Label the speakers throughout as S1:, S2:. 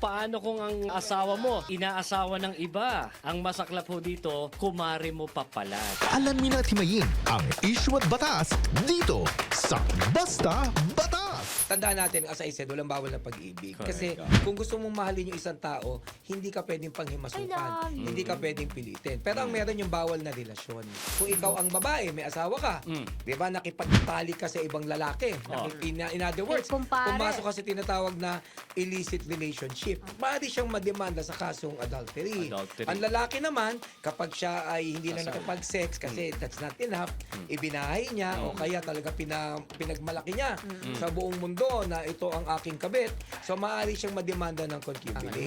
S1: Paano kung ang asawa mo, inaasawa ng iba? Ang masaklap ho dito, kumare mo pa pala.
S2: Alamin at himayin ang issue at batas dito sa Basta!
S3: Tandaan natin, as I said, walang bawal na pag-ibig.
S1: Correct.
S3: Kasi kung gusto mong mahalin yung isang tao, hindi ka pwedeng panghimasukan. Hindi ka pwedeng pilitin. Pero ang meron yung bawal na relasyon. Kung ikaw ang babae, may asawa ka,
S1: Mm.
S3: di ba, nakipagtali ka sa ibang lalaki.
S1: Oh.
S3: In, in other words,
S4: kumpare.
S3: pumasok ka sa tinatawag na illicit relationship. Maaari siyang mademanda sa kasong adultery.
S1: Adultery.
S3: Ang lalaki naman, kapag siya ay hindi na
S1: Kasal.
S3: nakapag-sex kasi that's not enough,
S1: Mm.
S3: ibinahay niya o kaya talaga pina, pinagmalaki niya
S1: Mm.
S3: sa buong mundo na ito ang aking kabit. So maaari siyang mademanda ng concubinage.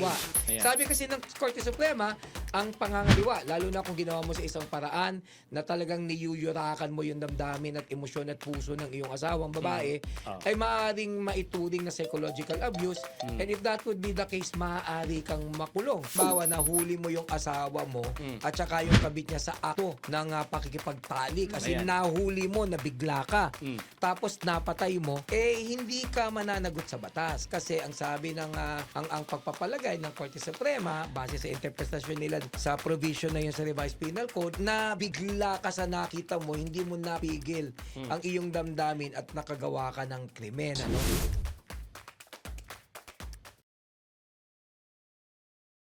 S1: Ayan.
S3: Sabi kasi ng Korte Suprema, ang pangangaliwa, lalo na kung ginawa mo sa isang paraan na talagang niyuyurakan mo yung damdamin at emosyon at puso ng iyong asawang babae,
S1: Ah.
S3: ay maaaring maituring na psychological abuse.
S1: Mm.
S3: And if that would be the case, maaari kang makulong. Bawa na huli mo yung asawa mo
S1: Mm.
S3: at saka yung kabit niya sa akto ng uh, pakikipagtali kasi
S1: Ayan.
S3: nahuli mo, nabigla ka.
S1: Mm.
S3: Tapos napatay mo, eh hindi ka mananagot sa batas. Kasi ang sabi ng ah, ang, ang pagpapalagay ng Korte Suprema, base sa interpretasyon nila sa provision na yun sa Revised Penal Code, na bigla ka sa nakita mo, hindi mo napigil ang iyong damdamin at nakagawa ka ng krimen. Ano?